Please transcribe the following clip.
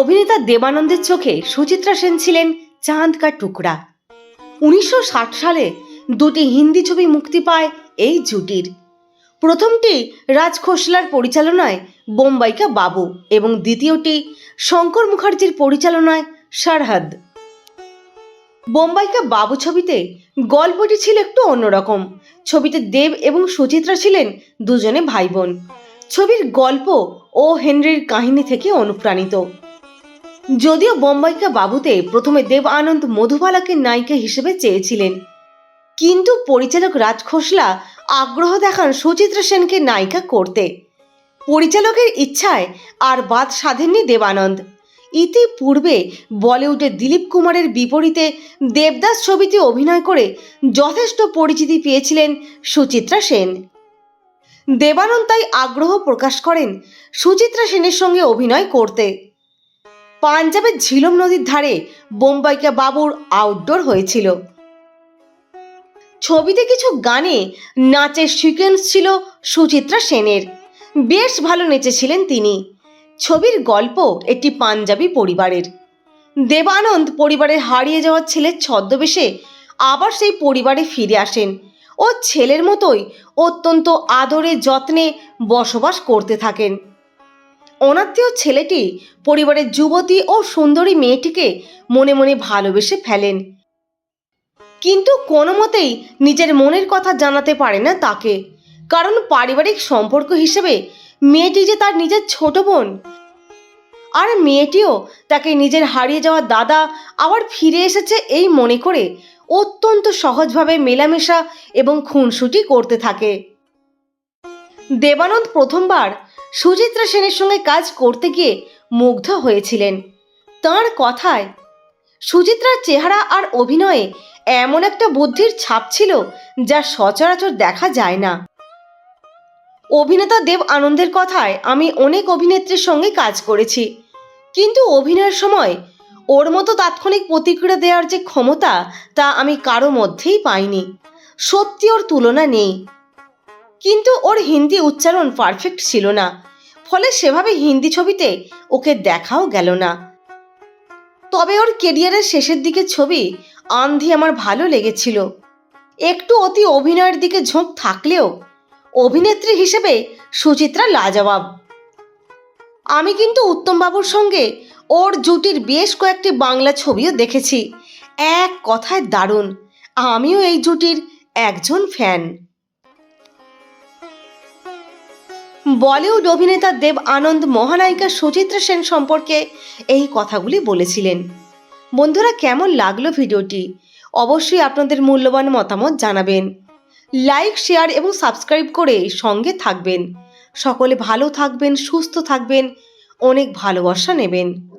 অভিনেতা দেবানন্দের চোখে সুচিত্রা সেন ছিলেন চাঁদ কা টুকরা। উনিশশো ষাট সালে দুটি হিন্দি ছবি মুক্তি পায় এই জুটির। প্রথমটি রাজ খোসলার পরিচালনায় বোম্বাইকা বাবু এবং দ্বিতীয়টি শঙ্কর মুখার্জির পরিচালনায় সারহাদ। বোম্বাইকা বাবু ছবিতে গল্পটি ছিল একটু অন্যরকম। ছবিতে দেব এবং সুচিত্রা ছিলেন দুজনে ভাই বোন। ছবির গল্প ও হেনরির কাহিনী থেকে অনুপ্রাণিত। যদিও বোম্বাইকা বাবুতে প্রথমে দেব আনন্দ মধুবালাকে নায়িকা হিসেবে চেয়েছিলেন। কিন্তু পরিচালক রাজ খোসলা আগ্রহ দেখান সুচিত্রা সেনকে নায়িকা করতে। পরিচালকের ইচ্ছায় আর বাদ সাধেননি দেবানন্দ। ইতিপূর্বে বলিউডে দিলীপ কুমারের বিপরীতে দেবদাস ছবিতে অভিনয় করে যথেষ্ট পরিচিতি পেয়েছিলেন সুচিত্রা সেন। দেবানন্দ তাই আগ্রহ প্রকাশ করেন সুচিত্রা সেনের সঙ্গে অভিনয় করতে। পাঞ্জাবের ঝিলম নদীর ধারে বোম্বাইকা বাবুর আউটডোর হয়েছিল। ছবিতে কিছু গানে নাচের সিকোয়েন্স ছিল সুচিত্রা সেনের। বেশ ভালো নেচেছিলেন তিনি। ছবির গল্প একটি পাঞ্জাবি পরিবারের। দেবানন্দ পরিবারের হারিয়ে যাওয়া ছেলের ছদ্মবেশে আবার সেই পরিবারে ফিরে আসেন ও ছেলের মতোই অত্যন্ত আদরে যত্নে বসবাস করতে থাকেন। অনাত্মীয় ছেলেটি পরিবারের যুবতী ও সুন্দরী মেয়েটিকে মনে মনে ভালোবেসে ফেলেন। কিন্তু কোনো মতেই নিজের মনের কথা জানাতে পারে না তাকে। কারণ পারিবারিক সম্পর্ক হিসেবে মেয়েটি যে তার নিজের ছোট বোন, আর মেয়েটিও তাকে নিজের হারিয়ে যাওয়া দাদা আবার ফিরে এসেছে এই মনে করে অত্যন্ত সহজভাবে মেলামেশা এবং খুনসুটি করতে থাকে। দেবানন্দ প্রথমবার সুচিত্রা সেনের সঙ্গে কাজ করতে গিয়ে মুগ্ধ হয়েছিলেন। তার কথায়, সুচিত্রার চেহারা আর অভিনয়ে এমন একটা বুদ্ধির ছাপ ছিল যা সচরাচর দেখা যায় না। অভিনেতা দেব আনন্দের কথায়, আমি অনেক অভিনেত্রীর সঙ্গে কাজ করেছি। কিন্তু অভিনয়ের সময় ওর মতো তাৎক্ষণিক প্রতিক্রিয়া দেওয়ার যে ক্ষমতা তা আমি কারও মধ্যেই পাইনি। সত্যি ওর তুলনা নেই। কিন্তু ওর হিন্দি উচ্চারণ পারফেক্ট ছিল না। ফলে সেভাবে হিন্দি ছবিতে ওকে দেখাও গেল না। তবে ওর কেরিয়ারের শেষের দিকে ছবি আন্ধি আমার ভালো লেগেছিল। একটু অতি অভিনয়ের দিকে ঝোঁক থাকলেও অভিনেত্রী হিসেবে সুচিত্রা লাজবাব। আমি কিন্তু উত্তমবাবুর সঙ্গে ওর জুটির বেশ কয়েকটি বাংলা ছবিও দেখেছি। এক কথায় দারুণ। আমিও এই জুটির একজন ফ্যান বলিউড অভিনেতা দেব আনন্দ মহানায়িকা সুচিত্রা সেন সম্পর্কে এই কথাগুলি বলেছিলেন। বন্ধুরা, কেমন লাগল ভিডিওটি? অবশ্যই আপনাদের মূল্যবান মতামত জানাবেন। লাইক, শেয়ার এবং সাবস্ক্রাইব করে সঙ্গে থাকবেন। সকলে ভালো থাকবেন, সুস্থ থাকবেন, অনেক ভালোবাসা নেবেন।